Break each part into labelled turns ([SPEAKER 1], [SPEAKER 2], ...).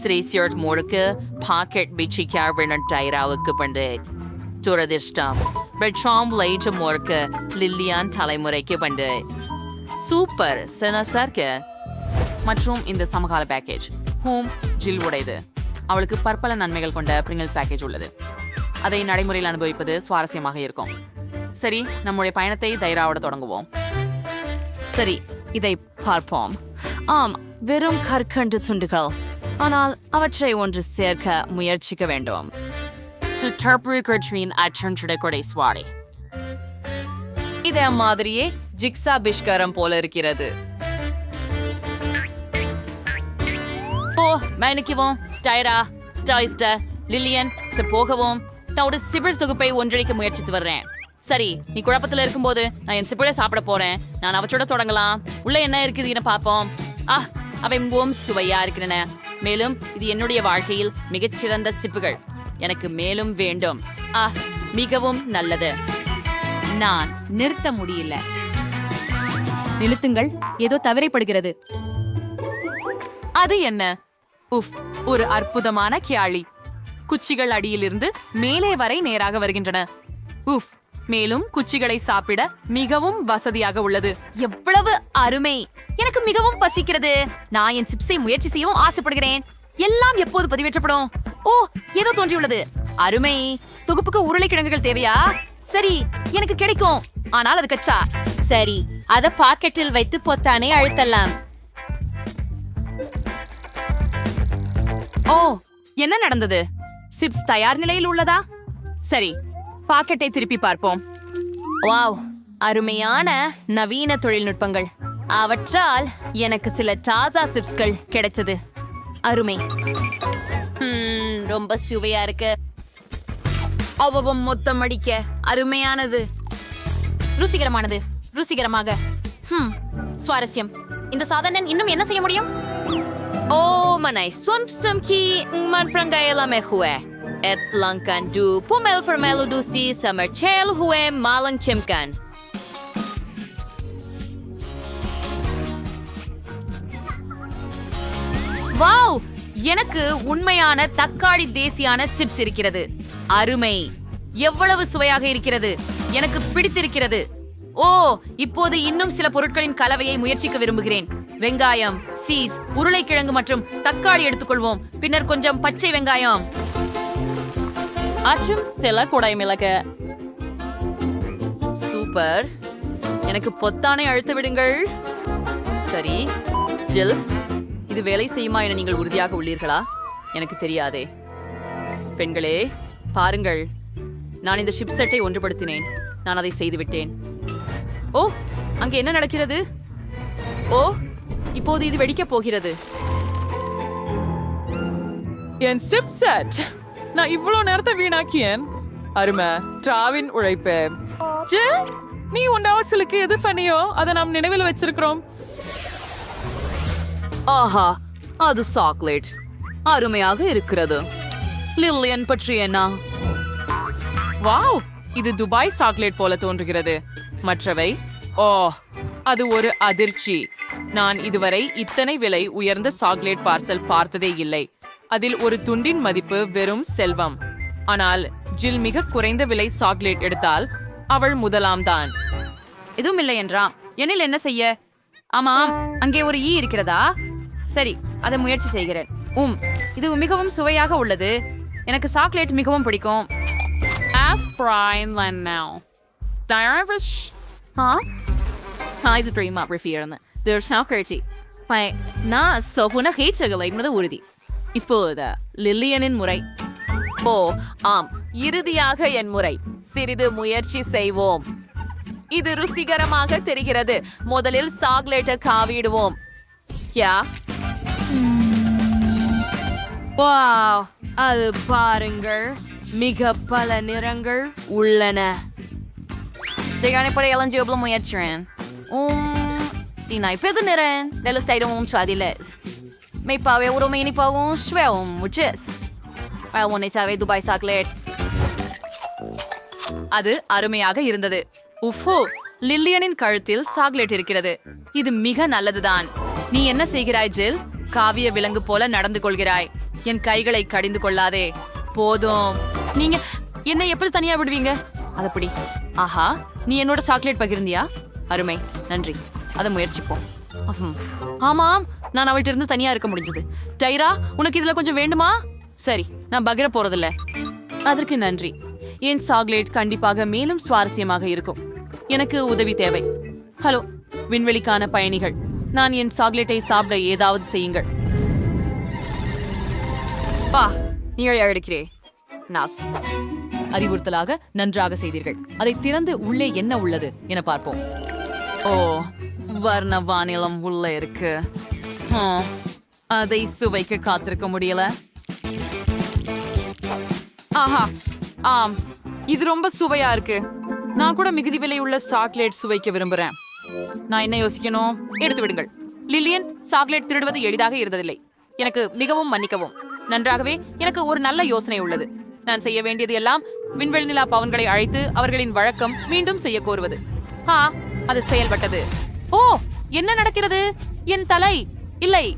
[SPEAKER 1] ஸ்ரீசியர்ட் முழுக்கு packet பிச்சிக்கார் வினர் டைராவுக்கு பண்டு துரதிர்ஷ்டம் பெட்ராம் light முறுக்கு லில்லியான் தலைமுறைக்கு பண்டு சூப்பர் செனசர்க்கு
[SPEAKER 2] மற்றும் இந்த சமகால பேக்கேஜ் ஹோம் ஜில் உடையது அவளுக்கு பற்பல நன்மைகள் கொண்ட பிரிங்கிள்ஸ் பேக்கேஜ் உள்ளது அதை நடைமுறையில் அனுபவிப்பது சுவாரஸ்யமாக இருக்கும் சரி நம்முடைய பயணத்தை தைராவோட தொடங்குவோம்
[SPEAKER 3] சரி இதை பார்ப்போம் ஆம் வெறும் கற்கண்டு துண்டுகள் ஆனால் அவற்றை ஒன்று சேர்க்க முயற்சிக்க வேண்டும்.
[SPEAKER 2] சுற்றப்புரின் அற்றன்றுட கொடை சுவாரி
[SPEAKER 3] இதே மாதிரியே ஜிக்ஸா பிஷ்கரம் போல இருக்கிறது.
[SPEAKER 1] ஓ மேனிக்குவோம் டைரா ஸ்டாய்ஸ்டர் லில்லியன் போகவும். நான் ஒரு சிபிள் தொகுப்பை ஒன்றிணைக்க முயற்சித்து வர்றேன். சரி நீ குழப்பத்துல இருக்கும்போது நான் என் சிபிளை சாப்பிட போறேன். நான் அவற்றோட தொடங்கலாம். உள்ள என்ன இருக்குதுன்னு பார்ப்போம். ஆ அவை மிகவும் சுவையா இருக்கின்றன. மேலும் இது என்னுடைய வாழ்க்கையில் மிகச்சிறந்த சிப்புகள். எனக்கு மேலும் வேண்டும். ஆஹ் மிகவும் நல்லது.
[SPEAKER 4] நான் நிறுத்த முடியல. நிறுத்துங்கள். ஏதோ தவறைப்படுகிறது.
[SPEAKER 2] அது என்ன? உஃப் ஒரு அற்புதமான கியாளி குச்சிகள் அடியிலிருந்து மேலே வரை நேராக வருகின்றன. உஃப் மேலும் குச்சிகளை சாப்பிட மிகவும் வசதியாக உள்ளது.
[SPEAKER 3] எவ்வளவு அருமை! எனக்கு மிகவும் பசிக்கிறது. நான் என் சிப்ஸை முயற்சி செய்யவும் ஆசைப்படுகிறேன். எல்லாம் எப்போது பதிவேற்றப்படும்? ஓ ஏதோ தோன்றியுள்ளது. அருமை! தொகுப்புக்கு உருளைக்கிழங்குகள் தேவையா? சரி எனக்கு கிடைக்கும். ஆனால் அது கச்சா.
[SPEAKER 5] சரி அத பாக்கெட்டில் வைத்து பொத்தானை அழுத்தலாம்.
[SPEAKER 2] ஓ என்ன நடந்தது? சிப்ஸ் தயார் நிலையில் உள்ளதா? சரி பாக்கெட்டை திருப்பி பார்ப்போம்.
[SPEAKER 3] வாவ் அருமையான நவீன தொழில்நுட்பங்கள். அவற்றால் எனக்கு சில டாசா சிப்ஸ்கள் கிடைச்சது. அருமை.
[SPEAKER 5] ரொம்ப சுவையா இருக்கு.
[SPEAKER 3] அவ்வளவும் மொத்தம் அடிக்க அருமையானது. ருசிகரமானது. ருசிகரமாக. ஹம் சுவாரஸ்யம். இந்த சாதனன் இன்னும் என்ன செய்ய முடியும்? ஓ மனை. சுன் சம்கி man frangaela me hue selangkan du pumel formelo dusi si summer hue malang chimkan wow எனக்கு உண்மையான தக்காளி தேசியான சிப்ஸ் இருக்கிறது அருமை எவ்வளவு சுவையாக இருக்கிறது எனக்கு பிடித்திருக்கிறது ஓ இப்போது இன்னும் சில பொருட்களின் கலவையை முயற்சிக்க விரும்புகிறேன் வெங்காயம் சீஸ் உருளைக்கிழங்கு மற்றும் தக்காளி எடுத்துக்கொள்வோம் பின்னர் கொஞ்சம் பச்சை வெங்காயம்
[SPEAKER 1] அச்சும் சில குடை மிளகு.
[SPEAKER 3] சூப்பர். எனக்கு பொத்தானை அழுத்த விடுங்கள். சரி ஜில் இது வேலை செய்யுமா என நீங்கள் உறுதியாக உள்ளீர்களா? எனக்கு தெரியாதே. பெண்களே பாருங்கள். நான் இந்த ஷிப் செட்டை ஒன்றுபடுத்தினேன். நான் அதை செய்துவிட்டேன். ஓ அங்கே என்ன நடக்கிறது? ஓ இப்போது இது வெடிக்கப் போகிறது.
[SPEAKER 2] என் ஷிப் செட் நான் இவ்வளவு நேரத்தை வீணாக்கியேன். அருமை. டிராவின் உழைப்பு. நீ உன் அவசலுக்கு எது பண்ணியோ அதை நாம் நினைவில் வச்சிருக்கிறோம்.
[SPEAKER 3] ஆஹா அது சாக்லேட். அருமையாக இருக்கிறது. லில்லியன் பற்றி என்ன?
[SPEAKER 2] வாவ் இது துபாய் சாக்லேட் போல தோன்றுகிறது. மற்றவை? ஓ அது ஒரு அதிர்ச்சி. நான் இதுவரை இத்தனை விலை உயர்ந்த சாக்லேட் பார்சல் பார்த்ததே இல்லை. அதில் ஒரு துண்டின் மதிப்பு வெறும் செல்வம். ஆனால் ஜில் மிக குறைந்த விலை சாக்லேட் எடுத்தால் அவள் முதலாம் தான்.
[SPEAKER 3] எதுவும் இல்லை என்றாம் எனில் என்ன செய்ய? ஆமாம் அங்கே ஒரு ஈ இருக்கிறதா? சரி அதை முயற்சி செய்கிறேன். உம் இது மிகவும் சுவையாக உள்ளது. எனக்கு சாக்லேட் மிகவும் பிடிக்கும்.
[SPEAKER 2] As Brian Len now. Diarish.
[SPEAKER 3] Huh? Ties a dream up referring There's chocolatey pie நான் சோப்புன ஹேச்சகலை என்பது உறுதி. இப்போது லில்லியனின் முறை. ஓ ஆம். இறுதியாக என் முறை. சிறிது முயற்சி செய்வோம். இது ருசிகரமாக தெரிகிறது. முதலில் சாக்லேட்டை காவிடுவோம். யா? வாவ். அது பாருங்கள். மிக பல நிறங்கள் உள்ளன. Tigane por ela de muiatran. Um tinai pedoneren, delas teiram um chadiles. Me pau euro mini pau um முச்சஸ் um muchis. Well, one chave அது அருமையாக இருந்தது. உஃபோ லில்லியனின் கழுத்தில் சாக்லேட் இருக்கிறது. இது மிக நல்லதுதான். நீ என்ன செய்கிறாய் ஜில்? காவிய விலங்கு போல நடந்து கொள்கிறாய். என் கைகளை கடிந்து கொள்ளாதே. போதும். நீங்க என்னை எப்படி தனியா விடுவீங்க? அதப்படி ஆஹா நீ என்னோட சாக்லேட் பகிர்ந்தியா? அருமை. நன்றி. அதை முயற்சிப்போம். ஆமாம். நான் அவள்கிட்ட இருந்து தனியா இருக்க முடிஞ்சது. டைரா உனக்கு இதுல கொஞ்சம் வேண்டுமா? சரி நான் பகிர போறதில்ல. அதற்கு நன்றி. என் சாக்லேட் கண்டிப்பாக மேலும் சுவாரஸ்யமாக இருக்கும். எனக்கு உதவி தேவை. ஹலோ விண்வெளிக்கான பயணிகள். நான் என் சாக்லேட்டை சாப்பிட ஏதாவது செய்யுங்கள்.
[SPEAKER 6] பா நீங்கள் அழைக்கிறே நாஸ். அறிவுறுத்தலாக நன்றாக செய்தீர்கள். அதை திறந்து உள்ளே என்ன உள்ளது என பார்ப்போம்.
[SPEAKER 3] ஓ வர்ண வானிலம் உள்ள இருக்கு. அதை சுவைக்க காத்திருக்க முடியல.
[SPEAKER 2] ஆஹா ஆம். இது ரொம்ப சுவையா இருக்கு. நான் கூட மிகுதி விலை உள்ள சாக்லேட் சுவைக்க விரும்புறேன். நான் என்ன யோசிக்கணும்? எடுத்து விடுங்கள்.
[SPEAKER 3] லில்லியன் சாக்லேட் திருடுவது எளிதாக இருந்ததில்லை. எனக்கு மிகவும் மன்னிக்கவும். நன்றாகவே எனக்கு ஒரு நல்ல யோசனை உள்ளது. நான் செய்ய வேண்டியது எல்லாம் விண்வெளி நிலா பவன்களை அழைத்து அவர்களின் வழக்கம் மீண்டும் செய்ய கோருவது. ஆ அது செயல்பட்டது. ஓ என்ன நடக்கிறது? என் தலை! இல்லை.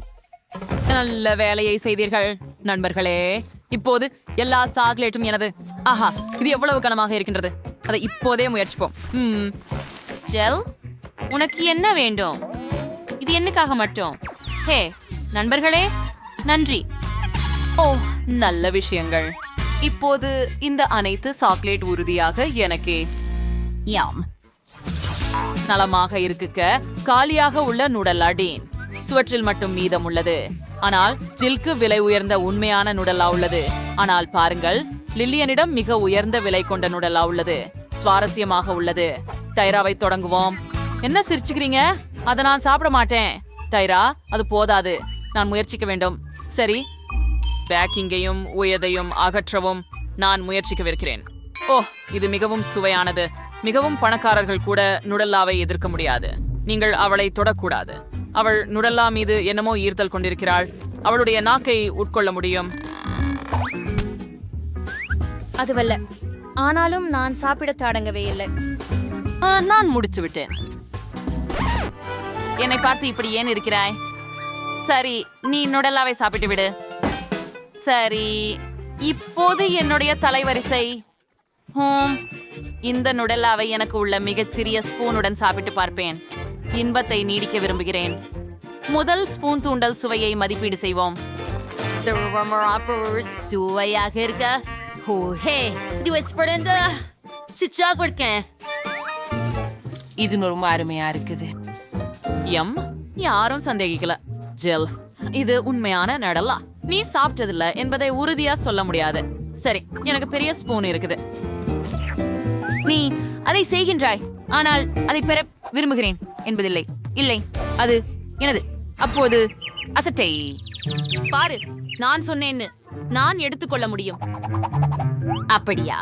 [SPEAKER 3] நல்ல வேலையை செய்தீர்கள் நண்பர்களே. இப்போது எல்லா சாக்லேட்டும் எனது. ஆஹா இது எவ்வளவு கனமாக இருக்கின்றது. அதை இப்போதே முயற்சிப்போம். ம். ஜெல் உனக்கு என்ன வேண்டும்? இது என்னக்காக மட்டும்? ஹே நண்பர்களே நன்றி. ஓ நல்ல விஷயங்கள். இப்போது இந்த அனைத்து சாக்லேட் உறுதியாக எனக்கே. யாம். நலமாக இருக்குக்க காலியாக உள்ள நுடல்லா டீன் சுவற்றில் மட்டும் மீதம் உள்ளது. ஆனால் ஜில்க்கு விலை உயர்ந்த உண்மையான நுடலா உள்ளது. ஆனால் பாருங்கள் லில்லியனிடம் மிக உயர்ந்த விலை கொண்ட நுடலா உள்ளது. சுவாரஸ்யமாக உள்ளது. டைராவை தொடங்குவோம். என்ன சிரிச்சுக்கிறீங்க? அதை நான் சாப்பிட மாட்டேன். டைரா அது போதாது. நான் முயற்சிக்க வேண்டும். சரி. பேக்கிங்கையும் உயதையும் அகற்றவும் நான் முயற்சிக்கவிருக்கிறேன். ஓ இது மிகவும் சுவையானது. மிகவும் பணக்காரர்கள் கூட நுடல்லாவை எதிர்க்க முடியாது. நீங்கள் அவளை தொடக்கூடாது. அவள் நுடல்லா மீது என்னமோ ஈர்த்தல் கொண்டிருக்கிறாள். அவளுடைய நாக்கை உட்கொள்ள முடியும்.
[SPEAKER 7] அதுவல்ல. ஆனாலும் நான் சாப்பிட தாடங்கவே இல்லை.
[SPEAKER 3] நான் முடிச்சு விட்டேன். என்னை பார்த்து இப்படி ஏன் இருக்கிறாய்? சரி நீ நுடல்லாவை சாப்பிட்டு விடு. சரி இப்போது என்னுடைய தலைவரிசை. ஹூம் இந்த நுடல்லாவை எனக்கு உள்ள மிகச்சிறிய ஸ்பூனுடன் சாப்பிட்டு பார்ப்பேன். இன்பத்தை நீடிக்க விரும்புகிறேன். முதல் ஸ்பூன் தூண்டல் சுவையை மதிப்பீடு செய்வோம். சுவையாக இருக்க. ஹோ சிச்சா கொடுக்கேன். இது ரொம்ப அருமையா இருக்குது. எம் யாரும் சந்தேகிக்கல. ஜெல் இது உண்மையான நடலா. நீ சாப்பிட்டதில்ல என்பதை உறுதியா சொல்ல முடியாது. சரி எனக்கு பெரிய ஸ்பூன் இருக்குது. நீ அதை செய்கின்றாய். ஆனால் அதை பெற விரும்புகிறேன் என்பதில்லை. இல்லை அது எனது. அப்போது அசட்டை. பாரு நான் சொன்னேன்னு நான் எடுத்துக்கொள்ள முடியும்.
[SPEAKER 4] அப்படியா?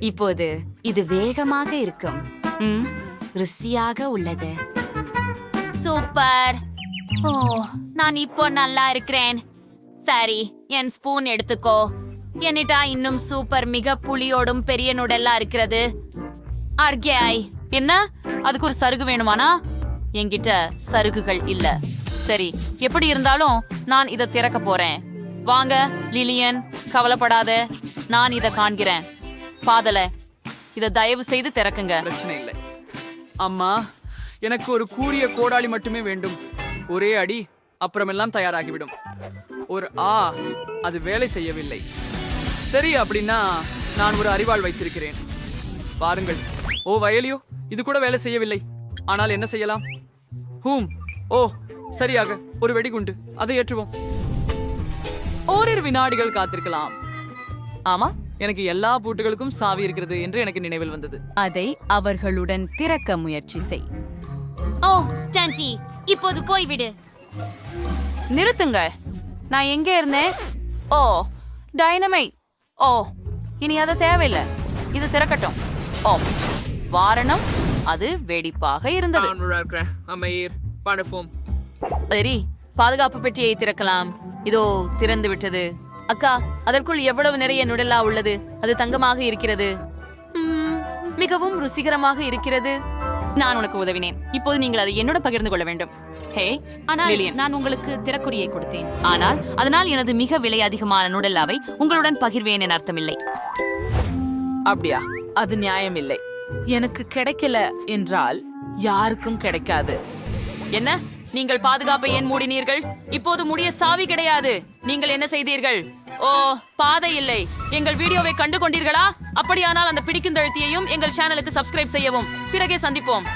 [SPEAKER 4] இப்போது இது வேகமாக இருக்கும்.
[SPEAKER 3] ம்
[SPEAKER 4] ருசியாக உள்ளது.
[SPEAKER 3] சூப்பர். ஓ நான் இப்போ நல்லா இருக்கிறேன். சரி என் ஸ்பூன் எடுத்துக்கோ. என்னிட்டா இன்னும் சூப்பர் மிக புளியோடும் பெரிய நுடெல்லாம் இருக்கிறது. அர்கேய் என்ன? அதுக்கு ஒரு சருகு வேணுமானா? என்கிட்ட சருகுகள் இல்ல. சரி எப்படி இருந்தாலும் நான் இதை திறக்க போறேன். வாங்க லிலியன் கவலைப்படாத. நான் இதை காண்கிறேன். பாதல இதை தயவு செய்து திறக்குங்க.
[SPEAKER 8] பிரச்சனை இல்லை. அம்மா எனக்கு ஒரு கூரிய கோடாளி மட்டுமே வேண்டும். ஒரே அடி அப்புறமெல்லாம் தயாராகிவிடும். ஒரு ஆ அது வேலை செய்யவில்லை. சரி அப்படின்னா நான் ஒரு அறிவாள் வைத்திருக்கிறேன். பாருங்கள். ஓ வயலியோ? இது கூட வேலை செய்யவில்லை. ஆனால் என்ன செய்யலாம்? ஹூம். ஓ சரியாக. ஒரு வெடிகுண்டு. அதை ஏற்றுவோம். ஓரிரு வினாடிகள் காத்திருக்கலாம். ஆமா எனக்கு எல்லா பூட்டுகளுக்கும் சாவி இருக்கிறது என்று எனக்கு நினைவில் வந்தது.
[SPEAKER 4] அதை அவர்களுடன் திறக்க முயற்சி செய்.
[SPEAKER 7] ஓ டான்டி இப்போது போய்விடு.
[SPEAKER 3] நிறுத்துங்க. நான் எங்க இருந்தேன்? ஓ டைனமை. ஓ இனி அது தேவையில்லை. இது திறக்கட்டும். ஓ. வாரணம். அது வெடிப்பாக இருந்தது. சரி பாதுகாப்பு பெட்டியை திறக்கலாம். இதோ திறந்து விட்டது. அக்கா அதற்குள் எவ்வளவு நிறைய நுடலா உள்ளது? அது தங்கமாக இருக்கிறது. ம்ம், மிகவும் ருசிகரமாக இருக்கிறது. நான் உனக்கு உதவினேன். இப்போது நீங்கள் அதை என்னோட பகிர்ந்து கொள்ள வேண்டும். ஹே
[SPEAKER 4] ஆனால். நான் உங்களுக்கு திறக்குறியை கொடுத்தேன். ஆனால் அதனால் எனது மிக விலை அதிகமான நுடல்லாவை உங்களுடன் பகிர்வேன் என அர்த்தமில்லை.
[SPEAKER 2] அப்படியா? அது நியாயமில்லை. எனக்கு கிடைக்கல என்றால் யாருக்கும் கிடைக்காது.
[SPEAKER 3] என்ன? நீங்கள் பாதுகாப்பை ஏன் மூடினீர்கள்? இப்போது முடிய சாவி கிடையாது. நீங்கள் என்ன செய்தீர்கள்? ஓ பாதை இல்லை. எங்கள் வீடியோவை கண்டு கொண்டீர்களா? அப்படியானால் அந்த பிடிக்கும் தழுத்தியையும் எங்கள் சேனலுக்கு சப்ஸ்கிரைப் செய்யவும். பிறகே சந்திப்போம்.